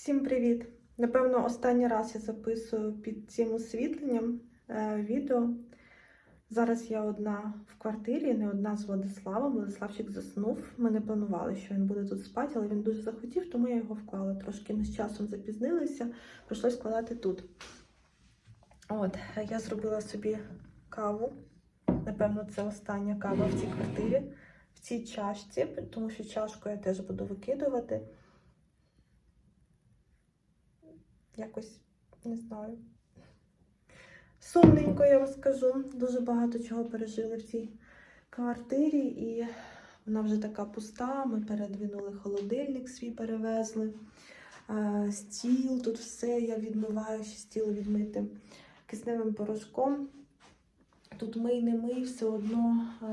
Всім привіт! Напевно, останній раз я записую під цим освітленням е, відео. Зараз я одна в квартирі, не одна з Владиславом. Владиславчик заснув. Ми не планували, що він буде тут спати, але він дуже захотів, тому я його вклала. Трошки ми з часом запізнилися, прийшлось складати тут. От, я зробила собі каву. Напевно, це остання кава в цій квартирі, в цій чашці, тому що чашку я теж буду викидувати. Якось не знаю. Сумненько, я вам скажу. Дуже багато чого пережили в цій квартирі, і вона вже така пуста. Ми передвинули холодильник свій перевезли. Е, Стіл, тут все я відмиваю, ще стіл відмити кисневим порошком. Тут мий не мий, все одно е,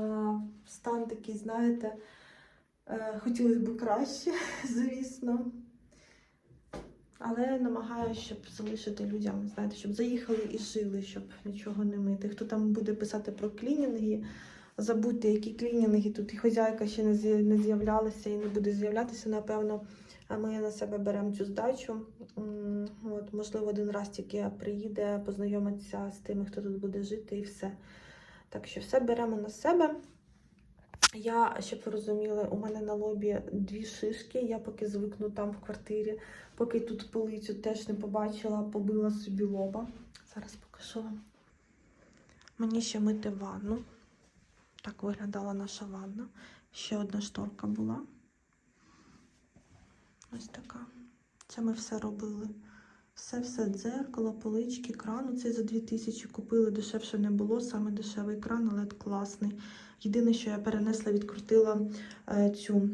стан такий, знаєте, е, хотілося б краще, звісно. Але намагаюся, щоб залишити людям, знаєте, щоб заїхали і жили, щоб нічого не мити. Хто там буде писати про клінінги, забудьте, які клінінги. Тут і хазяйка ще не з'являлася і не буде з'являтися, напевно. А ми на себе беремо цю здачу. От, можливо, один раз тільки приїде, познайомиться з тими, хто тут буде жити, і все. Так що все беремо на себе. Я, щоб ви розуміли, у мене на лобі дві шишки. Я поки звикну там в квартирі, поки тут полицю теж не побачила, побила собі лоба. Зараз покажу вам. Мені ще мити ванну. Так виглядала наша ванна. Ще одна шторка була. Ось така. Це ми все робили. Все, все, дзеркало, полички, кран. Оцей за 2000 купили, дешевше не було, саме дешевий кран, але класний. Єдине, що я перенесла, відкрутила е, цю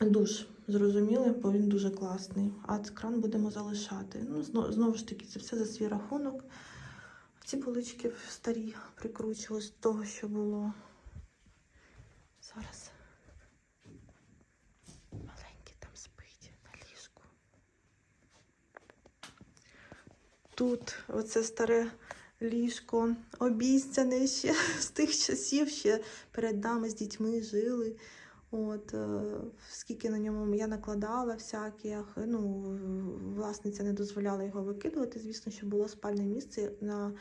душ. Зрозуміли, бо він дуже класний. А кран будемо залишати. Ну, знову, знову ж таки, це все за свій рахунок. Ці полички старі прикручували з того, що було. Зараз. Маленький там спить на ліжку. Тут оце старе ліжко обіцяне ще з тих часів, ще перед нами з дітьми жили. От, е, скільки на ньому я накладала всяких, ну, власниця не дозволяла його викидувати. Звісно, що було спальне місце на,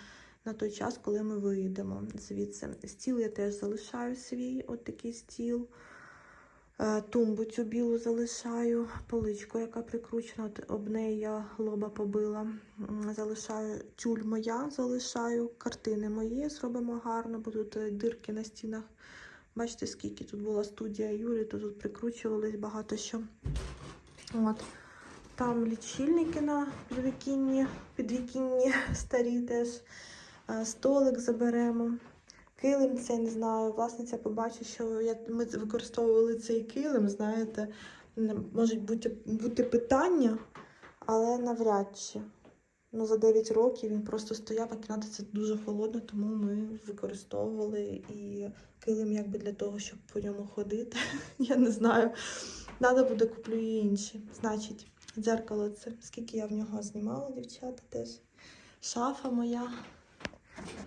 на той час, коли ми виїдемо звідси. Стіл я теж залишаю свій, от такий стіл. Е, Тумбу цю білу залишаю, поличку, яка прикручена, об неї я лоба побила. Залишаю тюль моя, залишаю картини мої, зробимо гарно, бо тут е, дирки на стінах. Бачите, скільки тут була студія Юрі, то тут прикручувались багато що. От. Там лічильники на підвікінні, підвікінні старі теж. Е, Столик заберемо. Килим це не знаю. Власниця побачить, що ми використовували цей килим, знаєте, можуть бути, бути питання, але навряд чи. Ну, за 9 років він просто стояв, а кімната це дуже холодно, тому ми використовували і килим якби для того, щоб по ньому ходити. Я не знаю. Надо буде куплю і інші. Значить, дзеркало це. Скільки я в нього знімала, дівчата теж. Шафа моя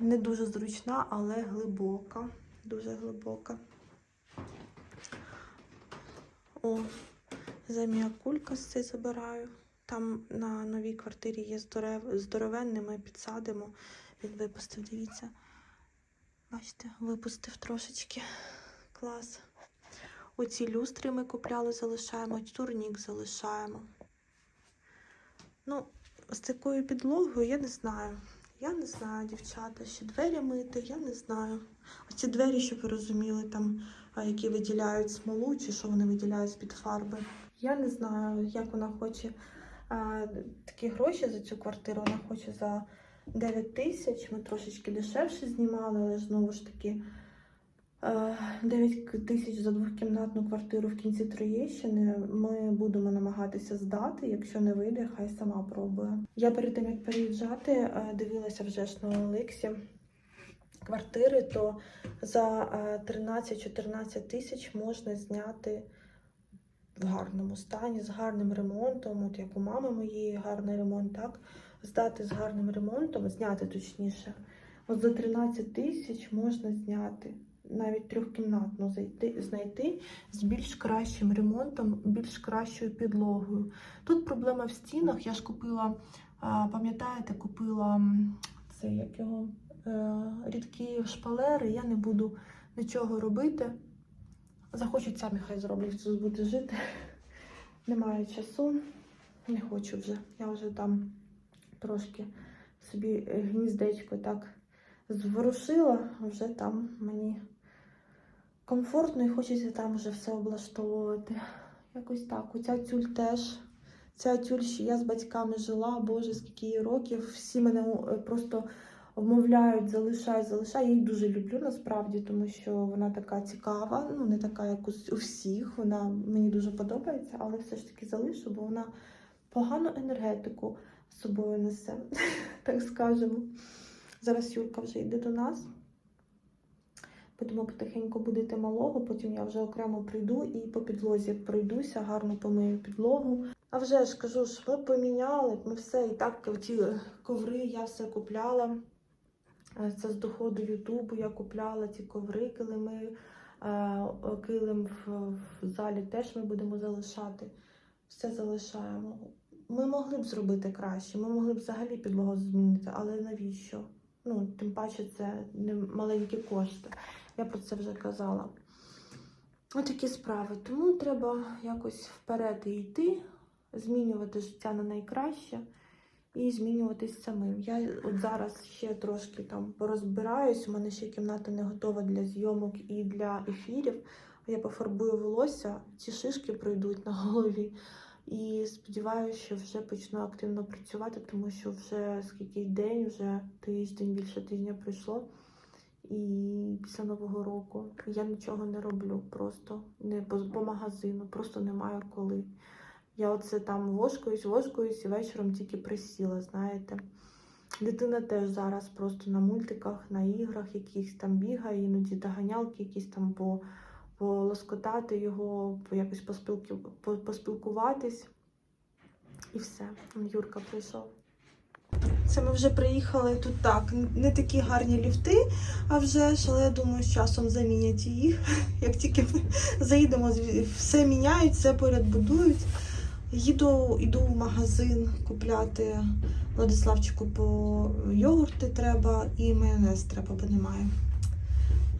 не дуже зручна, але глибока. Дуже глибока. О, замія кулька з цей забираю. Там на новій квартирі є здоров... здоровенний, ми підсадимо. Він випустив, дивіться. Бачите, випустив трошечки. Клас. Оці люстри ми купляли, залишаємо, турнік залишаємо. Ну, з такою підлогою я не знаю. Я не знаю, дівчата, ще двері мити, я не знаю. Оці двері, щоб ви розуміли, там, які виділяють смолу, чи що вони виділяють з-під фарби. Я не знаю, як вона хоче а, такі гроші за цю квартиру. Вона хоче за 9 тисяч. Ми трошечки дешевше знімали, але знову ж таки. Е, 9 тисяч за двохкімнатну квартиру в кінці Троєщини ми будемо намагатися здати. Якщо не вийде, хай сама пробує. Я перед тим як переїжджати, е, дивилася вже ж на Олексі квартири, то за е, 13-14 тисяч можна зняти в гарному стані, з гарним ремонтом. От як у мами моєї гарний ремонт, так здати з гарним ремонтом, зняти точніше. От за 13 тисяч можна зняти. Навіть трьохкімнатну зайти, знайти з більш кращим ремонтом, більш кращою підлогою. Тут проблема в стінах. Я ж купила, пам'ятаєте, купила це як його е, рідкі шпалери. Я не буду нічого робити. Захочуть самі хай зроблять, тут буде жити. Немає часу, не хочу вже. Я вже там трошки собі гніздечко так зворушила, вже там мені комфортно і хочеться там вже все облаштовувати. Якось так. Оця тюль теж. Ця тюль, що я з батьками жила, боже, скільки їй років. Всі мене е, просто вмовляють, залишай, залишай. Я її дуже люблю насправді, тому що вона така цікава, ну не така, як у всіх. Вона мені дуже подобається, але все ж таки залишу, бо вона погану енергетику з собою несе, так скажемо. Зараз Юрка вже йде до нас. Будемо потихеньку будити малого, потім я вже окремо прийду і по підлозі пройдуся, гарно помию підлогу. А вже ж кажу, що ми поміняли, ми все і так ті коври я все купляла. Е, Це з доходу Ютубу я купляла ці коври, килими, е, килим в залі теж ми будемо залишати. Все залишаємо. Ми могли б зробити краще, ми могли б взагалі підлогу змінити, але навіщо? Ну, тим паче, це не маленькі кошти. Я про це вже казала. Ось такі справи. Тому треба якось вперед йти, змінювати життя на найкраще і змінюватись самим. Я от зараз ще трошки там порозбираюсь. У мене ще кімната не готова для зйомок і для ефірів. Я пофарбую волосся, ці шишки пройдуть на голові. І сподіваюся, що вже почну активно працювати, тому що вже скільки день, вже тиждень, більше тижня пройшло. І після Нового року я нічого не роблю, просто не по, по магазину, просто немає коли. Я оце там вошкаюсь, вошкаюсь і вечором тільки присіла, знаєте. Дитина теж зараз просто на мультиках, на іграх якихось там бігає, іноді доганялки якісь там по, полоскотати його, по якось поспілки, по- поспілкуватись. І все. Юрка прийшов. Це ми вже приїхали тут так. Не такі гарні ліфти, а вже ж, але я думаю, з часом замінять їх. Як тільки ми заїдемо, все міняють, все поряд будують. Їду, йду в магазин купляти Владиславчику по йогурти треба і майонез треба, бо немає.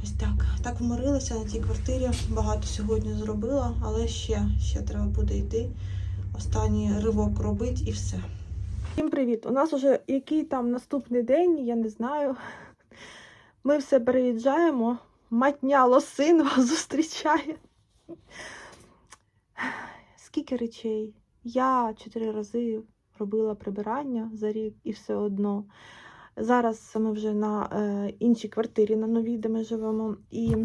Ось так. Так вморилася на тій квартирі. Багато сьогодні зробила, але ще, ще треба буде йти. Останній ривок робити і все. Всім привіт! У нас вже який там наступний день, я не знаю. Ми все переїжджаємо. Матня Лосинова зустрічає. Скільки речей? Я чотири рази робила прибирання за рік і все одно. Зараз ми вже на е, іншій квартирі, на новій, де ми живемо. І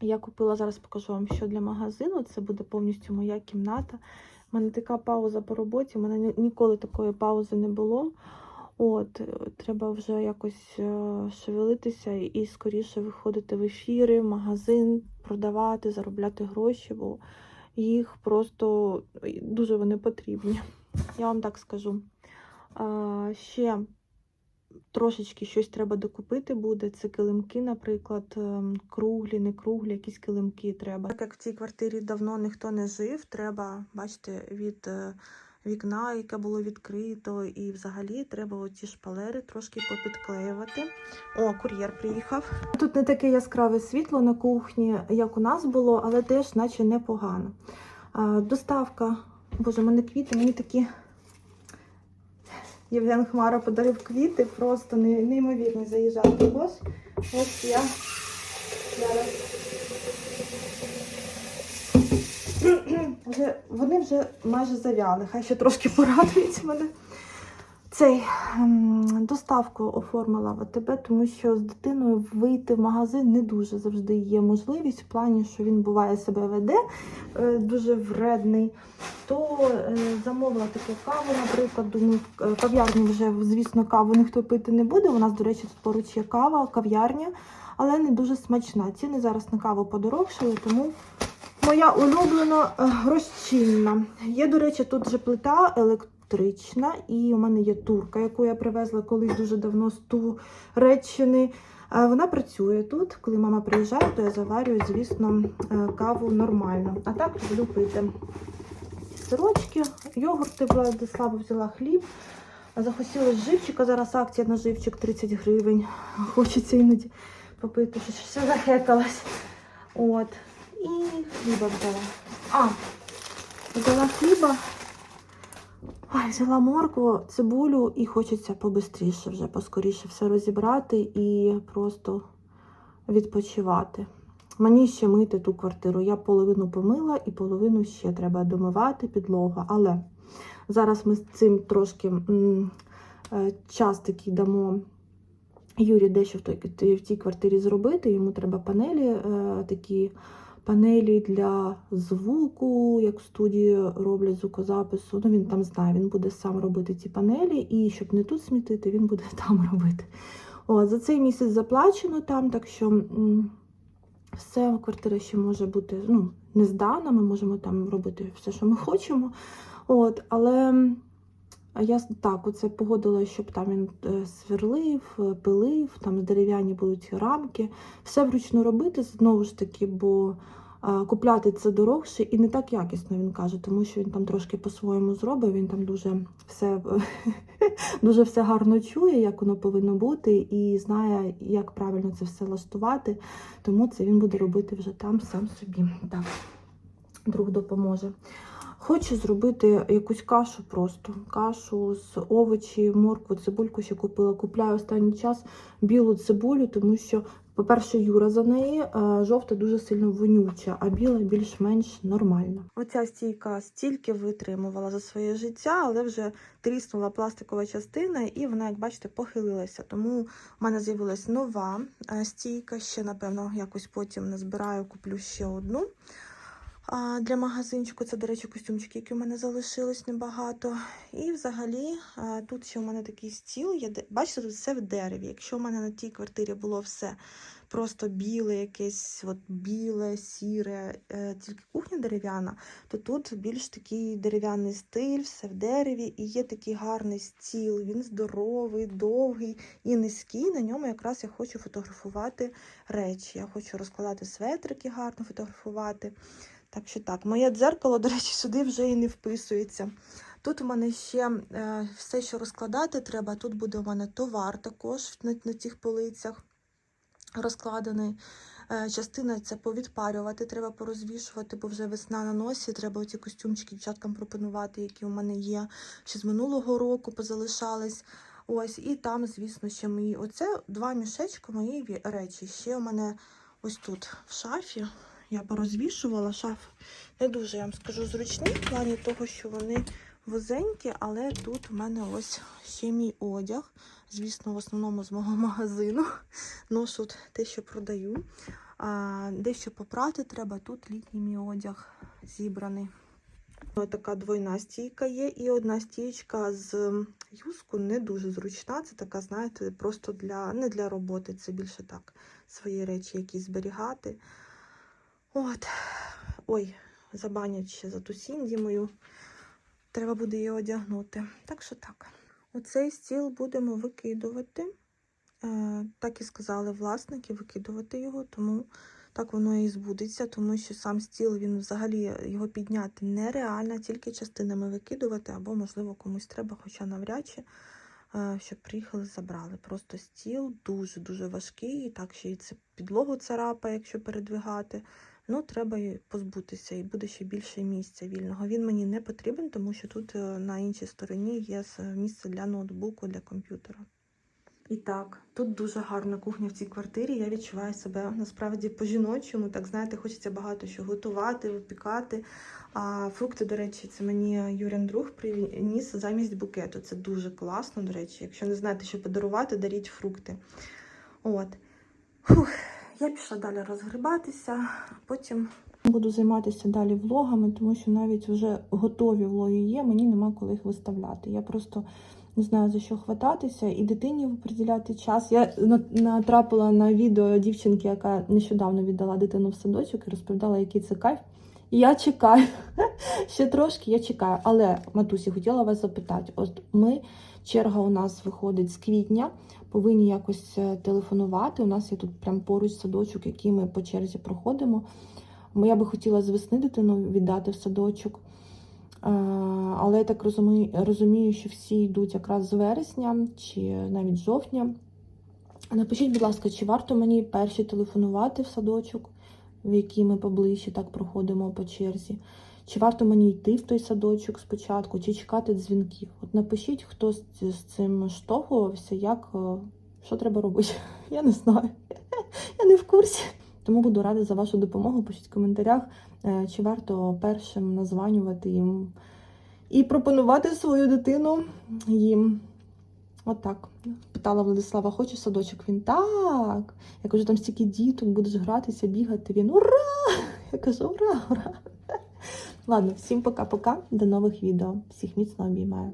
я купила, зараз покажу вам, що для магазину. Це буде повністю моя кімната. У мене така пауза по роботі, у мене ніколи такої паузи не було. От, е, треба вже якось е, шевелитися і- скоріше виходити в ефіри, в магазин, продавати, заробляти гроші, бо їх просто дуже вони потрібні. Я вам так скажу. Ще трошечки щось треба докупити буде. Це килимки, наприклад, ем, круглі, не круглі, якісь килимки треба. Так як в цій квартирі давно ніхто не жив, треба, бачите, від е, вікна, яке було відкрито, і взагалі треба оці шпалери трошки попідклеювати. О, кур'єр приїхав. Тут не таке яскраве світло на кухні, як у нас було, але теж наче непогано. Доставка, боже, мене квіти, мені такі. Євген Хмара подарив квіти, просто неймовірно заїжджати. Ось, ось я зараз. Вони вже майже зав'яли, хай ще трошки порадують мене. Цей ем, доставку оформила в АТБ, тому що з дитиною вийти в магазин не дуже завжди є можливість, в плані, що він буває себе веде, е, дуже вредний. То е, замовила таку каву, наприклад, думаю, кав'ярні вже, звісно, каву ніхто пити не буде. У нас, до речі, тут поруч є кава, кав'ярня, але не дуже смачна. Ціни зараз на каву подорожчали, тому моя улюблена е, розчинна. Є, до речі, тут же плита елек- електрична, і у мене є турка, яку я привезла колись дуже давно з Туреччини. Вона працює тут. Коли мама приїжджає, то я заварюю, звісно, е, каву нормально. А так люблю пити сирочки, йогурти Владиславу взяла хліб. Захотілося живчика. Зараз акція на живчик 30 гривень. Хочеться іноді попити, що все захекалось. От. І хліба взяла. А, взяла хліба. Ай, взяла моркву, цибулю і хочеться побистріше вже, поскоріше все розібрати і просто відпочивати. Мені ще мити ту квартиру. Я половину помила і половину ще треба домивати підлога. Але зараз ми з цим трошки е, час такий дамо Юрі дещо в тій квартирі зробити. Йому треба панелі, е, такі панелі для звуку, як в студії роблять звукозапису. Ну він там знає, він буде сам робити ці панелі, і щоб не тут смітити, він буде там робити. От, за цей місяць заплачено там, так що все, квартира ще може бути ну, не здана, ми можемо там робити все, що ми хочемо. От, але а я так, оце погодила, щоб там він е, сверлив, е, пилив, там дерев'яні будуть рамки. Все вручну робити знову ж таки, бо купляти це дорогше і не так якісно, він каже, тому що він там трошки по-своєму зробив, він там дуже все, дуже все гарно чує, як воно повинно бути, і знає, як правильно це все лаштувати. Тому це він буде робити вже там сам собі. Так, друг допоможе. Хочу зробити якусь кашу просто. Кашу з овочів, моркву, цибульку ще купила. Купляю останній час білу цибулю, тому що, по-перше, Юра за неї, а жовта дуже сильно вонюча, а біла більш-менш нормальна. Оця стійка стільки витримувала за своє життя, але вже тріснула пластикова частина, і вона, як бачите, похилилася. Тому в мене з'явилась нова е, стійка. Ще, напевно, якось потім назбираю, куплю ще одну. А для магазинчику це, до речі, костюмчики, які у мене залишилось небагато. І взагалі тут ще у мене такий стіл де- Бачите, тут все в дереві. Якщо у мене на тій квартирі було все просто біле, якесь от біле, сіре, е, тільки кухня дерев'яна, то тут більш такий дерев'яний стиль, все в дереві, і є такий гарний стіл. Він здоровий, довгий і низький. На ньому якраз я хочу фотографувати речі. Я хочу розкладати светрики, гарно фотографувати. Так що так, моє дзеркало, до речі, сюди вже і не вписується. Тут у мене ще е, все, що розкладати треба. Тут буде у мене товар також на, на цих полицях розкладений. Е, частина це повідпарювати, треба порозвішувати, бо вже весна на носі. Треба оці костюмчики дівчаткам пропонувати, які у мене є ще з минулого року позалишались. Ось, і там, звісно, ще мої. Оце два мішечки мої речі. Ще у мене ось тут в шафі. Я порозвішувала шаф не дуже, я вам скажу, зручні в плані того, що вони вузенькі, але тут у мене ось ще мій одяг. Звісно, в основному з мого магазину. Ношу те, що продаю. А, дещо попрати треба. Тут літній мій одяг зібраний. Ось така двойна стійка є, і одна стійка з юску не дуже зручна. Це така, знаєте, просто для не для роботи, це більше так свої речі якісь зберігати. От. Ой, забанять ще за ту сінді мою. Треба буде її одягнути. Так що так. Оцей стіл будемо викидувати. Е, так і сказали власники, викидувати його, тому так воно і збудеться, тому що сам стіл він взагалі його підняти нереально, тільки частинами викидувати, або, можливо, комусь треба, хоча навряд чи, е, щоб приїхали, забрали. Просто стіл дуже-дуже важкий, і так ще й це підлогу царапає, якщо передвигати. Ну, треба позбутися, і буде ще більше місця вільного. Він мені не потрібен, тому що тут е, на іншій стороні є місце для ноутбуку, для комп'ютера. І так, тут дуже гарна кухня в цій квартирі. Я відчуваю себе насправді по-жіночому. Так, знаєте, хочеться багато що готувати, випікати. А фрукти, до речі, це мені Юрін друг приніс замість букету. Це дуже класно, до речі. Якщо не знаєте, що подарувати, даріть фрукти. От. Фух, я пішла далі розгрібатися, потім буду займатися далі влогами, тому що навіть вже готові влоги є, мені нема коли їх виставляти. Я просто не знаю за що хвататися і дитині приділяти час. Я натрапила на відео дівчинки, яка нещодавно віддала дитину в садочок і розповідала, який це кайф. Я чекаю. Ще трошки я чекаю. Але, Матусі, хотіла вас запитати: от ми, черга у нас виходить з квітня, повинні якось е, телефонувати. У нас є тут прям поруч садочок, який ми по черзі проходимо. Я би хотіла з весни дитину віддати в садочок. Е, Але я так розумію, що всі йдуть якраз з вересня чи навіть з жовтня. Напишіть, будь ласка, чи варто мені перші телефонувати в садочок, в який ми поближче так проходимо по черзі? Чи варто мені йти в той садочок спочатку, чи чекати дзвінків? От напишіть, хто з, з цим штовхувався, як, е, що треба робити. Я не знаю. Я не в курсі. Тому буду рада за вашу допомогу. Пишіть в коментарях, е, чи варто першим названювати їм і пропонувати свою дитину їм. Отак. Питала Владислава, хочеш садочок? Він так. Я кажу, там стільки діток, будеш гратися, бігати. Він ура! Я кажу, ура, ура. Ладно, всім пока-пока. До нових відео. Всіх міцно обіймаю.